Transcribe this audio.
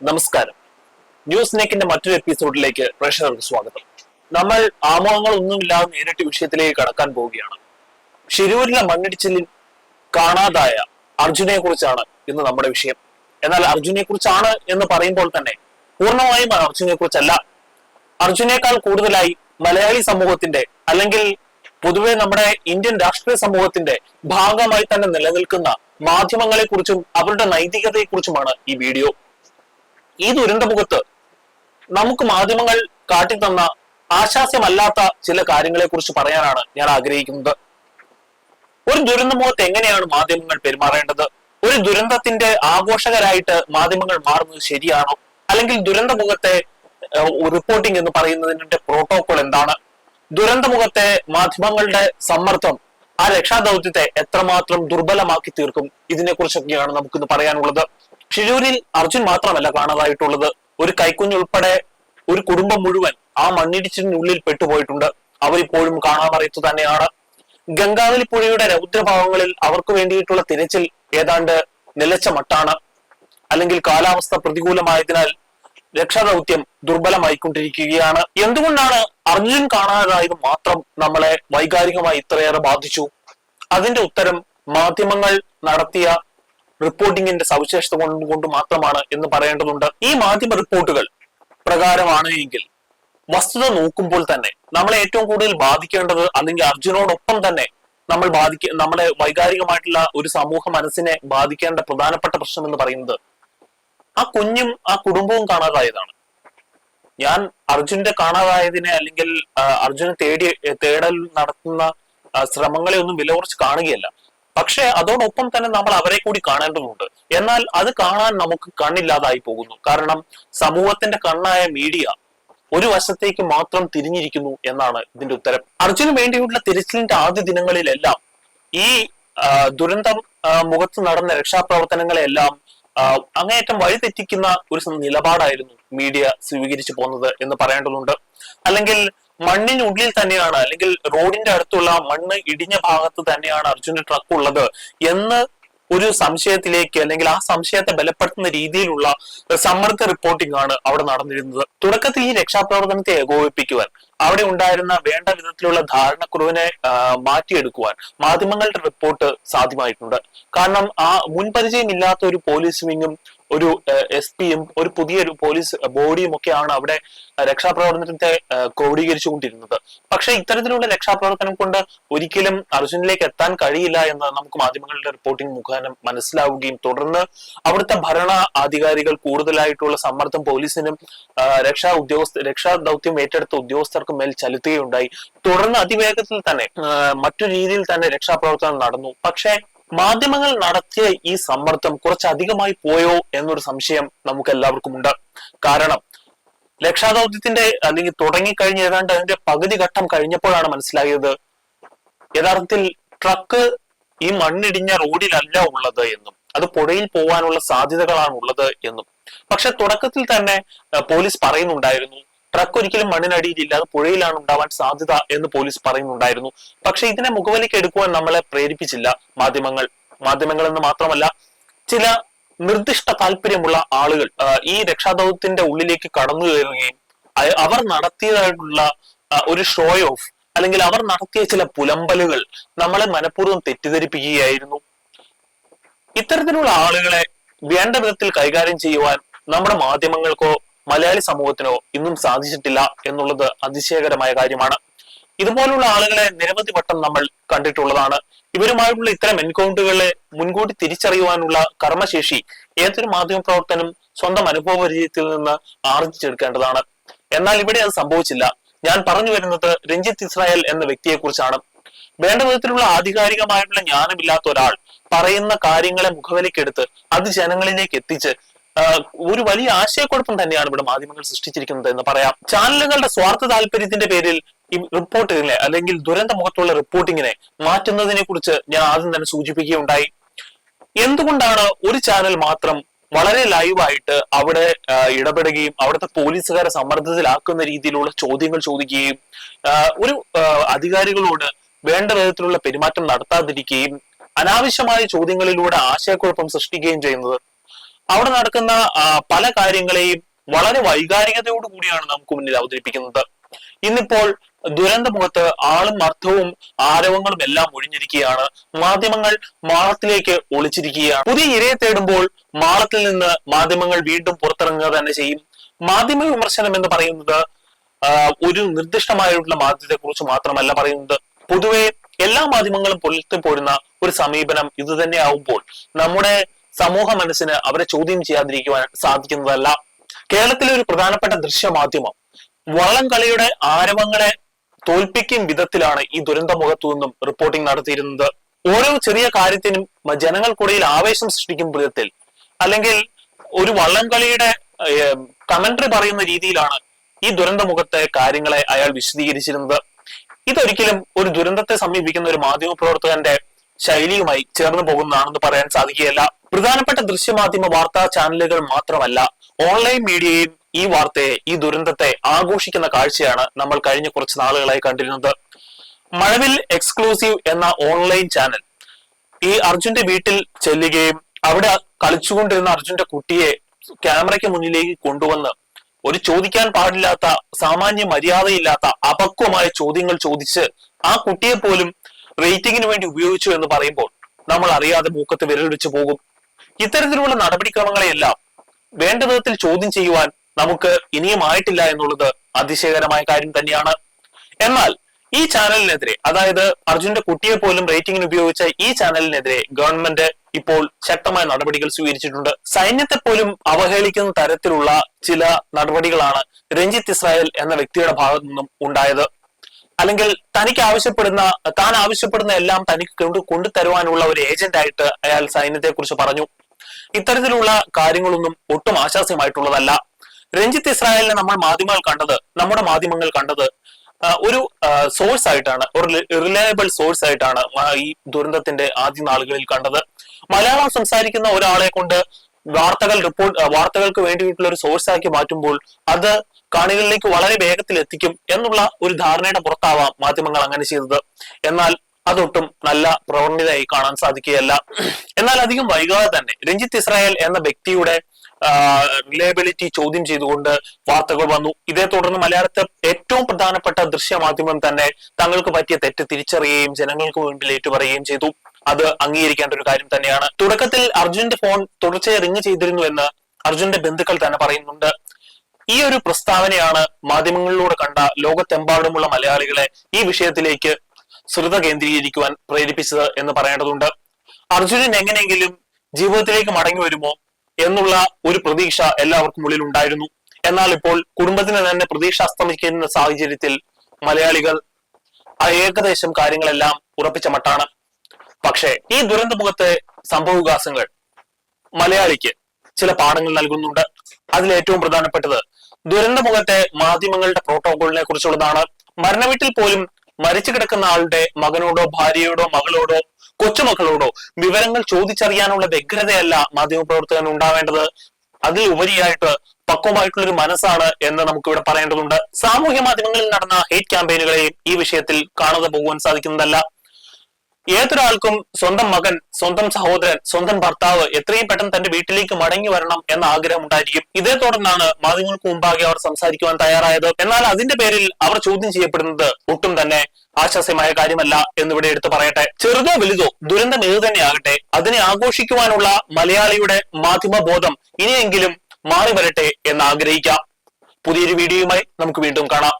നമസ്കാരം. ന്യൂസ് നെക്കിന്റെ മറ്റൊരു എപ്പിസോഡിലേക്ക് പ്രേക്ഷകർക്ക് സ്വാഗതം. നമ്മൾ ആമുഖങ്ങളൊന്നുമില്ലാതെ നേരിട്ട് വിഷയത്തിലേക്ക് കടക്കാൻ പോവുകയാണ്. ഷിരൂരിലെ മണ്ണിടിച്ചിലിൽ കാണാതായ അർജുനെ കുറിച്ചാണ് ഇന്ന് നമ്മുടെ വിഷയം. എന്നാൽ അർജുനെ കുറിച്ചാണ് എന്ന് പറയുമ്പോൾ തന്നെ പൂർണമായും അർജുനെ കുറിച്ചല്ല അർജുനേക്കാൾ കൂടുതലായി മലയാളി സമൂഹത്തിന്റെ അല്ലെങ്കിൽ പൊതുവെ നമ്മുടെ ഇന്ത്യൻ രാഷ്ട്രീയ സമൂഹത്തിന്റെ ഭാഗമായി തന്നെ നിലനിൽക്കുന്ന മാധ്യമങ്ങളെ കുറിച്ചും അവരുടെ നൈതികതയെ കുറിച്ചുമാണ് ഈ വീഡിയോ. ഈ ദുരന്തമുഖത്ത് നമുക്ക് മാധ്യമങ്ങൾ കാട്ടിത്തന്ന ആശാസ്യമല്ലാത്ത ചില കാര്യങ്ങളെ കുറിച്ച് പറയാനാണ് ഞാൻ ആഗ്രഹിക്കുന്നത്. ഒരു ദുരന്തമുഖത്ത് എങ്ങനെയാണ് മാധ്യമങ്ങൾ പെരുമാറേണ്ടത്? ഒരു ദുരന്തത്തിന്റെ ആഘോഷകരായിട്ട് മാധ്യമങ്ങൾ മാറുന്നത് ശരിയാണോ? അല്ലെങ്കിൽ ദുരന്തമുഖത്തെ റിപ്പോർട്ടിംഗ് എന്ന് പറയുന്നതിന്റെ പ്രോട്ടോകോൾ എന്താണ്? ദുരന്തമുഖത്തെ മാധ്യമങ്ങളുടെ സമ്മർദ്ദം ആ രക്ഷാദൗത്യത്തെ എത്രമാത്രം ദുർബലമാക്കി തീർക്കും? ഇതിനെക്കുറിച്ചൊക്കെയാണ് നമുക്കിന്ന് പറയാനുള്ളത്. ഷിരൂരിൽ അർജുൻ മാത്രമല്ല കാണാതായിട്ടുള്ളത്. ഒരു കൈക്കുഞ്ഞുൾപ്പെടെ ഒരു കുടുംബം മുഴുവൻ ആ മണ്ണിടിച്ചിനുള്ളിൽ പെട്ടുപോയിട്ടുണ്ട്. അവരിപ്പോഴും കാണാമറിയത്തു തന്നെയാണ്. ഗംഗാവലി പുഴയുടെ രൗദ്രഭാവങ്ങളിൽ അവർക്ക് വേണ്ടിയിട്ടുള്ള തിരച്ചിൽ ഏതാണ്ട് നിലച്ച മട്ടാണ്. അല്ലെങ്കിൽ കാലാവസ്ഥ പ്രതികൂലമായതിനാൽ രക്ഷാദൗത്യം ദുർബലമായിക്കൊണ്ടിരിക്കുകയാണ്. എന്തുകൊണ്ടാണ് അർജുൻ കാണാതായത് മാത്രം നമ്മളെ വൈകാരികമായി ഇത്രയേറെ ബാധിച്ചു? അതിന്റെ ഉത്തരം മാധ്യമങ്ങൾ നടത്തിയ റിപ്പോർട്ടിങ്ങിന്റെ സവിശേഷത കൊണ്ട് മാത്രമാണ് എന്ന് പറയേണ്ടതുണ്ട്. ഈ മാധ്യമ റിപ്പോർട്ടുകൾ പ്രകാരമാണ് എങ്കിൽ വസ്തുത നോക്കുമ്പോൾ തന്നെ നമ്മളെ ഏറ്റവും കൂടുതൽ ബാധിക്കേണ്ടത് അല്ലെങ്കിൽ അർജുനോടൊപ്പം തന്നെ നമ്മൾ ബാധിക്ക നമ്മളെ വൈകാരികമായിട്ടുള്ള ഒരു സമൂഹ മനസ്സിനെ ബാധിക്കേണ്ട പ്രധാനപ്പെട്ട പ്രശ്നം എന്ന് പറയുന്നത് ആ കുഞ്ഞും ആ കുടുംബവും കാണാതായതാണ്. ഞാൻ അർജുന്റെ കാണാതായതിനെ അല്ലെങ്കിൽ അർജുനെ തേടി തേടൽ നടത്തുന്ന ശ്രമങ്ങളെ ഒന്നും വില കുറച്ച് കാണുകയല്ല. പക്ഷെ അതോടൊപ്പം തന്നെ നമ്മൾ അവരെ കൂടി കാണേണ്ടതുണ്ട്. എന്നാൽ അത് കാണാൻ നമുക്ക് കണ്ണില്ലാതായി പോകുന്നു. കാരണം സമൂഹത്തിന്റെ കണ്ണായ മീഡിയ ഒരു വശത്തേക്ക് മാത്രം തിരിഞ്ഞിരിക്കുന്നു എന്നാണ് ഇതിന്റെ ഉത്തരം. അർജുന് വേണ്ടിയുള്ള തിരച്ചിലിന്റെ ആദ്യ ദിനങ്ങളിലെല്ലാം ഈ ദുരന്ത മുഖത്ത് നടന്ന രക്ഷാപ്രവർത്തനങ്ങളെല്ലാം അങ്ങേയറ്റം വഴിതെറ്റിക്കുന്ന ഒരു നിലപാടായിരുന്നു മീഡിയ സ്വീകരിച്ചു പോകുന്നത് എന്ന് പറയേണ്ടതുണ്ട്. അല്ലെങ്കിൽ മണ്ണിനുള്ളിൽ തന്നെയാണ് അല്ലെങ്കിൽ റോഡിന്റെ അടുത്തുള്ള മണ്ണ് ഇടിഞ്ഞ ഭാഗത്ത് തന്നെയാണ് അർജുന്റെ ട്രക്ക് ഉള്ളത് എന്ന് ഒരു സംശയത്തിലേക്ക് അല്ലെങ്കിൽ ആ സംശയത്തെ ബലപ്പെടുത്തുന്ന രീതിയിലുള്ള സമ്മർദ്ദ റിപ്പോർട്ടിംഗ് ആണ് അവിടെ നടന്നിരുന്നത്. തുടക്കത്തിൽ ഈ രക്ഷാപ്രവർത്തനത്തെ ഏകോപിപ്പിക്കുവാൻ അവിടെ ഉണ്ടായിരുന്ന വേണ്ട വിധത്തിലുള്ള ധാരണക്കുറവിനെ മാറ്റിയെടുക്കുവാൻ മാധ്യമങ്ങളുടെ റിപ്പോർട്ട് സാധ്യമായിട്ടുണ്ട്. കാരണം ആ മുൻപരിചയമില്ലാത്ത ഒരു പോലീസ് വിങ്ങും ഒരു എസ് പിയും ഒരു പുതിയൊരു പോലീസ് ബോഡിയും ഒക്കെയാണ് അവിടെ രക്ഷാപ്രവർത്തനത്തെ ക്രോഡീകരിച്ചുകൊണ്ടിരുന്നത്. പക്ഷെ ഇത്തരത്തിലുള്ള രക്ഷാപ്രവർത്തനം കൊണ്ട് ഒരിക്കലും അർജുനിലേക്ക് എത്താൻ കഴിയില്ല എന്ന് നമുക്ക് മാധ്യമങ്ങളുടെ റിപ്പോർട്ടിംഗ് മുഖാനം മനസ്സിലാവുകയും തുടർന്ന് അവിടുത്തെ ഭരണ അധികാരികൾ കൂടുതലായിട്ടുള്ള സമ്മർദ്ദം പോലീസിനും രക്ഷാ ഉദ്യോഗസ്ഥ രക്ഷാ ദൗത്യം ഏറ്റെടുത്ത ഉദ്യോഗസ്ഥർക്കും മേൽ ചെലുത്തുകയുണ്ടായി. തുടർന്ന് അതിവേഗത്തിൽ തന്നെ മറ്റു രീതിയിൽ തന്നെ രക്ഷാപ്രവർത്തനം നടന്നു. പക്ഷേ മാധ്യമങ്ങൾ നടത്തിയ ഈ സമ്മർദ്ദം കുറച്ചധികമായി പോയോ എന്നൊരു സംശയം നമുക്ക് എല്ലാവർക്കും ഉണ്ട്. കാരണം രക്ഷാദൗത്യത്തിന്റെ അല്ലെങ്കിൽ തുടങ്ങിക്കഴിഞ്ഞ് ഏതാണ്ട് അതിന്റെ പകുതി ഘട്ടം കഴിഞ്ഞപ്പോഴാണ് മനസ്സിലായത് യഥാർത്ഥത്തിൽ ട്രക്ക് ഈ മണ്ണിടിഞ്ഞ റോഡിലല്ല ഉള്ളത് എന്നും അത് പുഴയിൽ പോകാനുള്ള സാധ്യതകളാണ് ഉള്ളത് എന്നും. പക്ഷെ തുടക്കത്തിൽ തന്നെ പോലീസ് പറയുന്നുണ്ടായിരുന്നു ട്രക്ക് ഒരിക്കലും മണ്ണിനടിയിലില്ല. അത് പുഴയിലാണ് ഉണ്ടാവാൻ സാധ്യത എന്ന് പോലീസ് പറയുന്നുണ്ടായിരുന്നു. പക്ഷെ ഇതിനെ മുഖവിലേക്ക് എടുക്കുവാൻ നമ്മളെ പ്രേരിപ്പിച്ചില്ല മാധ്യമങ്ങൾ. മാധ്യമങ്ങൾ എന്ന് മാത്രമല്ല ചില നിർദ്ദിഷ്ട താല്പര്യമുള്ള ആളുകൾ ഈ രക്ഷാദൗത്യത്തിന്റെ ഉള്ളിലേക്ക് കടന്നു കയറുകയും അവർ നടത്തിയതായിട്ടുള്ള ഒരു ഷോ ഓഫ് അല്ലെങ്കിൽ അവർ നടത്തിയ ചില പുലമ്പലുകൾ നമ്മളെ മനഃപൂർവം തെറ്റിദ്ധരിപ്പിക്കുകയായിരുന്നു. ഇത്തരത്തിലുള്ള ആളുകളെ വേണ്ട വിധത്തിൽ കൈകാര്യം ചെയ്യുവാൻ നമ്മുടെ മാധ്യമങ്ങൾക്കോ മലയാളി സമൂഹത്തിനോ ഇന്നും സാധിച്ചിട്ടില്ല എന്നുള്ളത് അതിശയകരമായ കാര്യമാണ്. ഇതുപോലുള്ള ആളുകളെ നിരവധി വട്ടം നമ്മൾ കണ്ടിട്ടുള്ളതാണ്. ഇവരുമായിട്ടുള്ള ഇത്തരം എൻകൗണ്ടറുകളെ മുൻകൂട്ടി തിരിച്ചറിയുവാനുള്ള കർമ്മശേഷി ഏതൊരു മാധ്യമ പ്രവർത്തനം സ്വന്തം അനുഭവ പരിചയത്തിൽ നിന്ന് ആർജിച്ചെടുക്കേണ്ടതാണ് എന്നാൽ ഇവിടെ അത് സംഭവിച്ചില്ല. ഞാൻ പറഞ്ഞു വരുന്നത് രഞ്ജിത്ത് ഇസ്രായേൽ എന്ന വ്യക്തിയെ കുറിച്ചാണ് വേണ്ട വിധത്തിലുള്ള ആധികാരികമായിട്ടുള്ള ജ്ഞാനമില്ലാത്ത ഒരാൾ പറയുന്ന കാര്യങ്ങളെ മുഖവിലേക്കെടുത്ത് അത് ജനങ്ങളിലേക്ക് എത്തിച്ച് ഒരു വലിയ ആശയക്കുഴപ്പം തന്നെയാണ് ഇവിടെ മാധ്യമങ്ങൾ സൃഷ്ടിച്ചിരിക്കുന്നത് എന്ന് പറയാം. ചാനലുകളുടെ സ്വാർത്ഥ താല്പര്യത്തിന്റെ പേരിൽ ഈ റിപ്പോർട്ടിങ്ങിനെ അല്ലെങ്കിൽ ദുരന്ത മുഖത്തുള്ള റിപ്പോർട്ടിങ്ങിനെ മാറ്റുന്നതിനെ കുറിച്ച് ഞാൻ ആദ്യം തന്നെ സൂചിപ്പിക്കുകയുണ്ടായി. എന്തുകൊണ്ടാണ് ഒരു ചാനൽ മാത്രം വളരെ ലൈവായിട്ട് അവിടെ ഇടപെടുകയും അവിടുത്തെ പോലീസുകാരെ സമ്മർദ്ദത്തിലാക്കുന്ന രീതിയിലുള്ള ചോദ്യങ്ങൾ ചോദിക്കുകയും ഒരു അധികാരികളോട് വേണ്ട വിധത്തിലുള്ള പെരുമാറ്റം നടത്താതിരിക്കുകയും അനാവശ്യമായ ചോദ്യങ്ങളിലൂടെ ആശയക്കുഴപ്പം സൃഷ്ടിക്കുകയും ചെയ്യുന്നത് അവിടെ നടക്കുന്ന പല കാര്യങ്ങളെയും വളരെ വൈകാരികതയോടു കൂടിയാണ് നമുക്ക് മുന്നിൽ അവതരിപ്പിക്കുന്നത്. ഇന്നിപ്പോൾ ദുരന്തമുഖത്ത് ആളും അർത്ഥവും ആരവങ്ങളും എല്ലാം ഒഴിഞ്ഞിരിക്കുകയാണ്. മാധ്യമങ്ങൾ മാളത്തിലേക്ക് ഒളിച്ചിരിക്കുകയാണ്. പുതിയ ഇരയെ തേടുമ്പോൾ മാളത്തിൽ നിന്ന് മാധ്യമങ്ങൾ വീണ്ടും പുറത്തിറങ്ങുക തന്നെ ചെയ്യും. മാധ്യമ വിമർശനം എന്ന് പറയുന്നത് ഒരു നിർദ്ദിഷ്ടമായിട്ടുള്ള മാധ്യമത്തെ കുറിച്ച് മാത്രമല്ല പറയുന്നത്. പൊതുവെ എല്ലാ മാധ്യമങ്ങളും പുലർത്തിപ്പോരുന്ന ഒരു സമീപനം ഇത് തന്നെ ആവുമ്പോൾ നമ്മുടെ സമൂഹ മനസ്സിന് അവരെ ചോദ്യം ചെയ്യാതിരിക്കുവാൻ സാധിക്കുന്നതല്ല. കേരളത്തിലെ ഒരു പ്രധാനപ്പെട്ട ദൃശ്യമാധ്യമം വള്ളം കളിയുടെ ആരവങ്ങളെ തോൽപ്പിക്കും വിധത്തിലാണ് ഈ ദുരന്ത മുഖത്തു നിന്നും റിപ്പോർട്ടിംഗ് നടത്തിയിരുന്നത്. ഓരോ ചെറിയ കാര്യത്തിനും ജനങ്ങൾക്കിടയിൽ ആവേശം സൃഷ്ടിക്കും വിധത്തിൽ അല്ലെങ്കിൽ ഒരു വള്ളംകളിയുടെ കമന്ററി പറയുന്ന രീതിയിലാണ് ഈ ദുരന്തമുഖത്തെ കാര്യങ്ങളെ അയാൾ വിശദീകരിച്ചിരുന്നത്. ഇതൊരിക്കലും ഒരു ദുരന്തത്തെ സമീപിക്കുന്ന ഒരു മാധ്യമ പ്രവർത്തകന്റെ ശൈലിയുമായി ചേർന്ന് പോകുന്നതാണെന്ന് പറയാൻ സാധിക്കുകയില്ല. പ്രധാനപ്പെട്ട ദൃശ്യമാധ്യമ വാർത്താ ചാനലുകൾ മാത്രമല്ല ഓൺലൈൻ മീഡിയയും ഈ വാർത്തയെ ഈ ദുരന്തത്തെ ആഘോഷിക്കുന്ന കാഴ്ചയാണ് നമ്മൾ കഴിഞ്ഞ കുറച്ച് നാളുകളായി കണ്ടിരുന്നത്. മഴവിൽ എക്സ്ക്ലൂസീവ് എന്ന ഓൺലൈൻ ചാനൽ ഈ അർജുന്റെ വീട്ടിൽ ചെല്ലുകയും അവിടെ കളിച്ചുകൊണ്ടിരുന്ന അർജുന്റെ കുട്ടിയെ ക്യാമറയ്ക്ക് മുന്നിലേക്ക് കൊണ്ടുവന്ന് ഒരു ചോദിക്കാൻ പാടില്ലാത്ത സാമാന്യ മര്യാദയില്ലാത്ത അപക്വമായ ചോദ്യങ്ങൾ ചോദിച്ച് ആ കുട്ടിയെ പോലും റേറ്റിംഗിന് വേണ്ടി ഉപയോഗിച്ചു എന്ന് പറയുമ്പോൾ നമ്മൾ അറിയാതെ മൂക്കത്ത് വിരൽ വെച്ച് പോകും. ഇത്തരത്തിലുള്ള നടപടിക്രമങ്ങളെയെല്ലാം വേണ്ട വിധത്തിൽ ചോദ്യം ചെയ്യുവാൻ നമുക്ക് ഇനിയും ആയിട്ടില്ല എന്നുള്ളത് അതിശയകരമായ കാര്യം തന്നെയാണ്. എന്നാൽ ഈ ചാനലിനെതിരെ അതായത് അർജുന്റെ കുട്ടിയെ പോലും റേറ്റിംഗിന് ഉപയോഗിച്ച ഈ ചാനലിനെതിരെ ഗവൺമെന്റ് ഇപ്പോൾ ശക്തമായ നടപടികൾ സ്വീകരിച്ചിട്ടുണ്ട്. സൈന്യത്തെ പോലും അവഹേളിക്കുന്ന തരത്തിലുള്ള ചില നടപടികളാണ് രഞ്ജിത്ത് ഇസ്രായേൽ എന്ന വ്യക്തിയുടെ ഭാഗത്തു നിന്നും ഉണ്ടായത്. അല്ലെങ്കിൽ തനിക്ക് ആവശ്യപ്പെടുന്ന താൻ ആവശ്യപ്പെടുന്ന എല്ലാം തനിക്ക് കൊണ്ടു കൊണ്ടുതരുവാനുള്ള ഒരു ഏജന്റായിട്ട് അയാൾ സൈന്യത്തെ കുറിച്ച് പറഞ്ഞു. ഇത്തരത്തിലുള്ള കാര്യങ്ങളൊന്നും ഒട്ടും ആശാസ്യമായിട്ടുള്ളതല്ല. രഞ്ജിത്ത് ഇസ്രായേലിനെ നമ്മൾ മാധ്യമങ്ങൾ കണ്ടത് നമ്മുടെ മാധ്യമങ്ങൾ കണ്ടത് ഒരു സോഴ്സ് ആയിട്ടാണ് ഒരു റിലയബിൾ സോഴ്സ് ആയിട്ടാണ് ഈ ദുരന്തത്തിന്റെ ആദ്യ നാളുകളിൽ കണ്ടത്. മലയാളം സംസാരിക്കുന്ന ഒരാളെ കൊണ്ട് വാർത്തകൾ റിപ്പോർട്ട് വാർത്തകൾക്ക് വേണ്ടിയിട്ടുള്ള ഒരു സോഴ്സ് ആക്കി മാറ്റുമ്പോൾ അത് കാണികളിലേക്ക് വളരെ വേഗത്തിൽ എത്തിക്കും എന്നുള്ള ഒരു ധാരണയുടെ പുറത്താവാം മാധ്യമങ്ങൾ അങ്ങനെ ചെയ്തത്. എന്നാൽ അതൊട്ടും നല്ല പ്രവണതയായി കാണാൻ സാധിക്കുകയല്ല. എന്നാൽ അധികം വൈകാതെ തന്നെ രഞ്ജിത്ത് ഇസ്രായേൽ എന്ന വ്യക്തിയുടെ റിലയബിലിറ്റി ചോദ്യം ചെയ്തുകൊണ്ട് വാർത്തകൾ വന്നു. ഇതേ തുടർന്ന് മലയാളത്തെ ഏറ്റവും പ്രധാനപ്പെട്ട ദൃശ്യമാധ്യമം തന്നെ തങ്ങൾക്ക് പറ്റിയ തെറ്റ് തിരിച്ചറിയുകയും ജനങ്ങൾക്ക് മുൻപിൽ ഏറ്റുപറയുകയും ചെയ്തു. അത് അംഗീകരിക്കേണ്ട ഒരു കാര്യം തന്നെയാണ്. തുടക്കത്തിൽ അർജുന്റെ ഫോൺ തുടർച്ചയായി റിങ് ചെയ്തിരുന്നു എന്ന് അർജുന്റെ ബന്ധുക്കൾ തന്നെ പറയുന്നുണ്ട്. ഈ ഒരു പ്രസ്താവനയാണ് മാധ്യമങ്ങളിലൂടെ കണ്ട ലോകത്തെമ്പാടുമുള്ള മലയാളികളെ ഈ വിഷയത്തിലേക്ക് ശ്രദ്ധ കേന്ദ്രീകരിക്കുവാൻ പ്രേരിപ്പിച്ചത് എന്ന് പറയേണ്ടതുണ്ട്. അർജുനൻ എങ്ങനെയെങ്കിലും ജീവിതത്തിലേക്ക് മടങ്ങി വരുമോ എന്നുള്ള ഒരു പ്രതീക്ഷ എല്ലാവർക്കും ഉള്ളിൽ ഉണ്ടായിരുന്നു. എന്നാൽ ഇപ്പോൾ കുടുംബത്തിന് തന്നെ പ്രതീക്ഷ അസ്തമിക്കുന്ന സാഹചര്യത്തിൽ മലയാളികൾ ഏകദേശം കാര്യങ്ങളെല്ലാം ഉറപ്പിച്ച മട്ടാണ്. പക്ഷേ ഈ ദുരന്തമുഖത്തെ സംഭവവികാസങ്ങൾ മലയാളിക്ക് ചില പാഠങ്ങൾ നൽകുന്നുണ്ട്. അതിൽ ഏറ്റവും പ്രധാനപ്പെട്ടത് ദുരന്തമുഖത്തെ മാധ്യമങ്ങളുടെ പ്രോട്ടോകോളിനെ കുറിച്ചുള്ളതാണ്. മരണവീട്ടിൽ പോലും മരിച്ചു കിടക്കുന്ന ആളുടെ മകനോടോ ഭാര്യയോടോ മകളോടോ കൊച്ചുമക്കളോടോ വിവരങ്ങൾ ചോദിച്ചറിയാനുള്ള വ്യഗ്രതയല്ല മാധ്യമപ്രവർത്തകൻ ഉണ്ടാവേണ്ടത്. അതിൽ ഉപരിയായിട്ട് പക്വമായിട്ടുള്ള ഒരു മനസ്സാണ് എന്ന് നമുക്ക് ഇവിടെ പറയേണ്ടതുണ്ട്. സാമൂഹ്യ മാധ്യമങ്ങളിൽ നടന്ന ഹേറ്റ് ക്യാമ്പയിനുകളെയും ഈ വിഷയത്തിൽ കാണാതെ പോകുവാൻ സാധിക്കുന്നതല്ല. ഏതൊരാൾക്കും സ്വന്തം മകൻ സ്വന്തം സഹോദരൻ സ്വന്തം ഭർത്താവ് എത്രയും പെട്ടെന്ന് തന്റെ വീട്ടിലേക്ക് മടങ്ങി വരണം എന്ന ആഗ്രഹം ഉണ്ടായിരിക്കും. ഇതേ തുടർന്നാണ് മാധ്യമങ്ങൾക്ക് മുമ്പാകെ അവർ സംസാരിക്കുവാൻ തയ്യാറായത്. എന്നാൽ അതിന്റെ പേരിൽ അവർ ചോദ്യം ചെയ്യപ്പെടുന്നത് ഒട്ടും തന്നെ ആശ്വാസ്യമായ കാര്യമല്ല എന്നിവിടെ എടുത്തു പറയട്ടെ. ചെറുതോ വലുതോ ദുരന്തം ഏതു തന്നെയാകട്ടെ അതിനെ ആഘോഷിക്കുവാനുള്ള മലയാളിയുടെ മാധ്യമ ബോധം ഇനിയെങ്കിലും മാറി വരട്ടെ എന്ന് ആഗ്രഹിക്കാം. പുതിയൊരു വീഡിയോയുമായി നമുക്ക് വീണ്ടും കാണാം.